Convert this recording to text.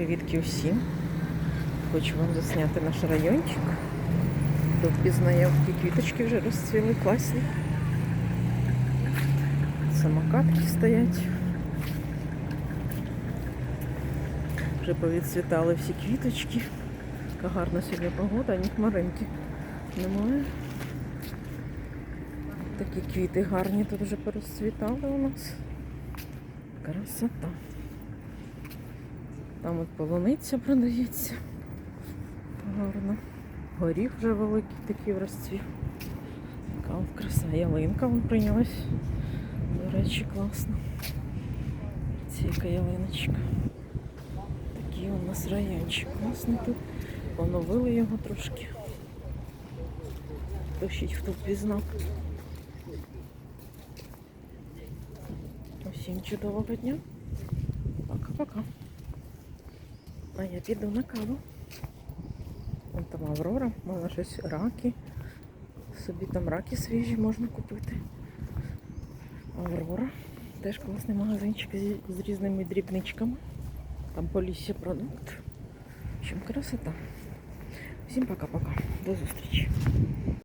привітки усім. Хочу вам засняти наш райончик. Тут пізнає, які квіточки вже розцвіли, класні. Самокатки стоять. Вже повідцвітали всі квіточки. Яка гарна сьогодні погода, ні хмаринки немає. Такі квіти гарні тут вже порозцвітали у нас. Красота. Там от полуниця продається. Гарно. Горіх вже великий такий в розцвів. Така от краса. Ялинка вон прийнялась. До речі, класно. Ці яка ялиночка. Такий у нас райончик. Класний тут. Поновили його трошки. Пишіть, хто впізнав. Усім чудового дня. Пока-пока. А я піду на каву. Вон там Аврора, можна щось раки. Собі там раки свіжі можна купити. Аврора. Теж класний магазинчик зі- з різними дрібничками. Там полісся продукт. В общем, красота. Всім пока-пока. До зустрічі.